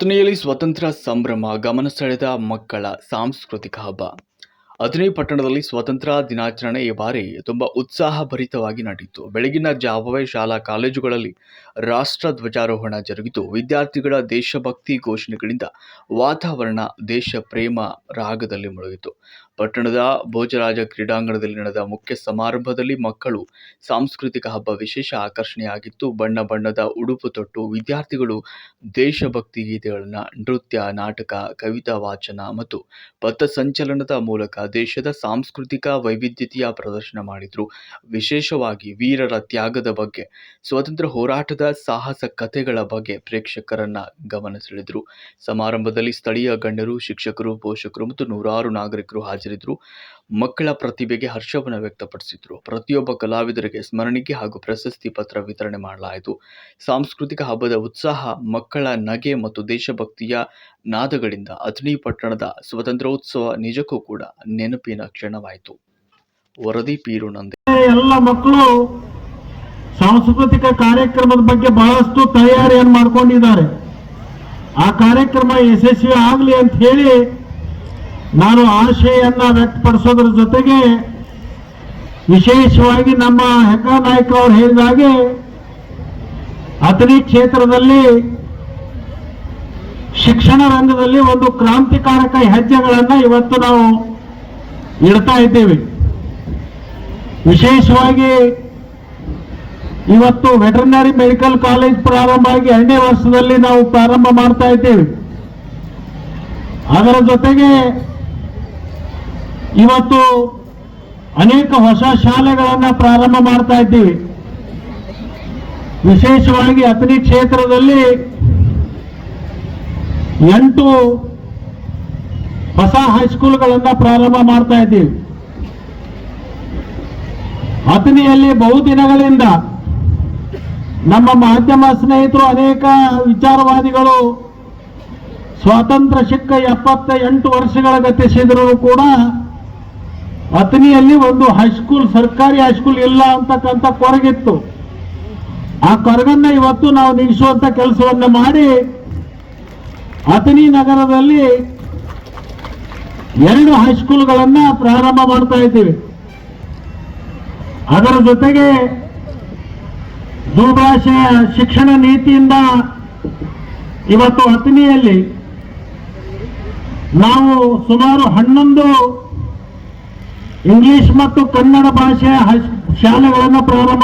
ಅಥಣಿಯಲ್ಲಿ ಸ್ವತಂತ್ರ ಸಂಭ್ರಮ ಗಮನ ಸೆಳೆದ ಮಕ್ಕಳ ಸಾಂಸ್ಕೃತಿಕ ಹಬ್ಬ. ಅಥಣಿ ಪಟ್ಟಣದಲ್ಲಿ ಸ್ವತಂತ್ರ ದಿನಾಚರಣೆ ಈ ಬಾರಿ ತುಂಬ ಉತ್ಸಾಹಭರಿತವಾಗಿ ನಡೆಯಿತು ಬೆಳಗಿನ ಜಾವವೇ ಶಾಲಾ ಕಾಲೇಜುಗಳಲ್ಲಿ ರಾಷ್ಟ್ರ ಧ್ವಜಾರೋಹಣ ಜರುಗಿತು. ವಿದ್ಯಾರ್ಥಿಗಳ ದೇಶಭಕ್ತಿ ಘೋಷಣೆಗಳಿಂದ ವಾತಾವರಣ ದೇಶ ಪ್ರೇಮ ರಾಗದಲ್ಲಿ ಮುಳುಗಿತು. ಪಟ್ಟಣದ ಭೋಜರಾಜ ಕ್ರೀಡಾಂಗಣದಲ್ಲಿ ನಡೆದ ಮುಖ್ಯ ಸಮಾರಂಭದಲ್ಲಿ ಮಕ್ಕಳು ಸಾಂಸ್ಕೃತಿಕ ಹಬ್ಬ ವಿಶೇಷ ಆಕರ್ಷಣೆಯಾಗಿತ್ತು. ಬಣ್ಣ ಬಣ್ಣದ ಉಡುಪು ತೊಟ್ಟು ವಿದ್ಯಾರ್ಥಿಗಳು ದೇಶಭಕ್ತಿ ಗೀತೆಗಳನ್ನು, ನೃತ್ಯ, ನಾಟಕ, ಕವಿತಾ ವಾಚನ ಮತ್ತು ಪಥಸಂಚಲನದ ಮೂಲಕ ದೇಶದ ಸಾಂಸ್ಕೃತಿಕ ವೈವಿಧ್ಯತೆಯ ಪ್ರದರ್ಶನ ಮಾಡಿದರು. ವಿಶೇಷವಾಗಿ ವೀರರ ತ್ಯಾಗದ ಬಗ್ಗೆ, ಸ್ವಾತಂತ್ರ್ಯ ಹೋರಾಟದ ಸಾಹಸ ಕಥೆಗಳ ಬಗ್ಗೆ ಪ್ರೇಕ್ಷಕರನ್ನ ಗಮನ ಸೆಳೆದರು. ಸಮಾರಂಭದಲ್ಲಿ ಸ್ಥಳೀಯ ಗಣ್ಯರು, ಶಿಕ್ಷಕರು, ಪೋಷಕರು ಮತ್ತು ನೂರಾರು ನಾಗರಿಕರು ಹಾಜರಿದ್ದರು ಮಕ್ಕಳ ಪ್ರತಿಭೆಗೆ ಹರ್ಷವನ್ನು ವ್ಯಕ್ತಪಡಿಸಿದ್ರು. ಪ್ರತಿಯೊಬ್ಬ ಕಲಾವಿದರಿಗೆ ಸ್ಮರಣಿಕೆ ಹಾಗೂ ಪ್ರಶಸ್ತಿ ಪತ್ರ ವಿತರಣೆ ಮಾಡಲಾಯಿತು. ಸಾಂಸ್ಕೃತಿಕ ಹಬ್ಬದ ಉತ್ಸಾಹ, ಮಕ್ಕಳ ನಗೆ ಮತ್ತು ದೇಶಭಕ್ತಿಯ ನಾದಗಳಿಂದ ಅಥಣಿ ಪಟ್ಟಣದ ಸ್ವಾತಂತ್ರ್ಯೋತ್ಸವ ನಿಜಕ್ಕೂ ಕೂಡ ನೆನಪಿನ ಕ್ಷಣವಾಯಿತು. ವರದಿ ಪೀರು ನಂದಿ. ಎಲ್ಲ ಮಕ್ಕಳು ಸಾಂಸ್ಕೃತಿಕ ಕಾರ್ಯಕ್ರಮದ ಬಗ್ಗೆ ಬಹಳಷ್ಟು ತಯಾರಿಯನ್ನು ಮಾಡ್ಕೊಂಡಿದ್ದಾರೆ. ಆ ಕಾರ್ಯಕ್ರಮ ಯಶಸ್ವಿ ಆಗಲಿ ಅಂತ ಹೇಳಿ ನಾನು ಆಶಯನ್ನ ವ್ಯಕ್ತಪಡಿಸೋದ್ರ ಜೊತೆಗೆ ವಿಶೇಷವಾಗಿ ನಮ್ಮ ಹೆಕ್ಕ ನಾಯ್ಕ ಅವರು ಹೇಳಿದ ಹಾಗೆ ಅಥಣಿ ಕ್ಷೇತ್ರದಲ್ಲಿ ಶಿಕ್ಷಣ ರಂಗದಲ್ಲಿ ಒಂದು ಕ್ರಾಂತಿಕಾರಕ ಹೆಜ್ಜೆಗಳನ್ನು ಇವತ್ತು ನಾವು ಇಡ್ತಾ ಇದ್ದೇವೆ. ವಿಶೇಷವಾಗಿ ಇವತ್ತು ವೆಟರ್ನರಿ ಮೆಡಿಕಲ್ ಕಾಲೇಜ್ ಪ್ರಾರಂಭ ಆಗಿ ಎರಡನೇ ವರ್ಷದಲ್ಲಿ ನಾವು ಪ್ರಾರಂಭ ಮಾಡ್ತಾ ಇದ್ದೇವೆ. ಅದರ ಜೊತೆಗೆ ಇವತ್ತು ಅನೇಕ ಹೊಸ ಶಾಲೆಗಳನ್ನ ಪ್ರಾರಂಭ ಮಾಡ್ತಾ ಇದ್ದೀವಿ. ವಿಶೇಷವಾಗಿ ಅಥಣಿ ಕ್ಷೇತ್ರದಲ್ಲಿ ಎಂಟು ಹೊಸ ಹೈಸ್ಕೂಲ್ಗಳನ್ನ ಪ್ರಾರಂಭ ಮಾಡ್ತಾ ಇದ್ದೀವಿ. ಅಥಣಿಯಲ್ಲಿ ಬಹುದಿನಗಳಿಂದ ನಮ್ಮ ಮಾಧ್ಯಮ ಸ್ನೇಹಿತರು ಅನೇಕ ವಿಚಾರವಾದಿಗಳು ಸ್ವಾತಂತ್ರ್ಯ ಸಿಕ್ಕ ಎಪ್ಪತ್ತ ಎಂಟು ವರ್ಷಗಳ ಗತಿಸಿದರೂ ಕೂಡ ಅಥಣಿಯಲ್ಲಿ ಒಂದು ಹೈಸ್ಕೂಲ್ ಸರ್ಕಾರಿ ಹೈಸ್ಕೂಲ್ ಇಲ್ಲ ಅಂತಕ್ಕಂಥ ಕೊರಗಿತ್ತು. ಆ ಕೊರಗನ್ನ ಇವತ್ತು ನಾವು ನಿಲ್ಲಿಸುವಂತ ಕೆಲಸವನ್ನು ಮಾಡಿ ಅಥಣಿ ನಗರದಲ್ಲಿ ಎರಡು ಹೈಸ್ಕೂಲ್ಗಳನ್ನ ಪ್ರಾರಂಭ ಮಾಡ್ತಾ ಇದ್ದೀವಿ. ಅದರ ಜೊತೆಗೆ ದುರ್ಭಾಷೆಯ ಶಿಕ್ಷಣ ನೀತಿಯಿಂದ ಇವತ್ತು ಹತ್ತನೆಯಲ್ಲಿ ನಾವು ಸುಮಾರು ಹನ್ನೊಂದು ಇಂಗ್ಲಿಷ್ ಮತ್ತು ಕನ್ನಡ ಭಾಷೆಯ ಶಾಲೆಗಳನ್ನು ಪ್ರಾರಂಭ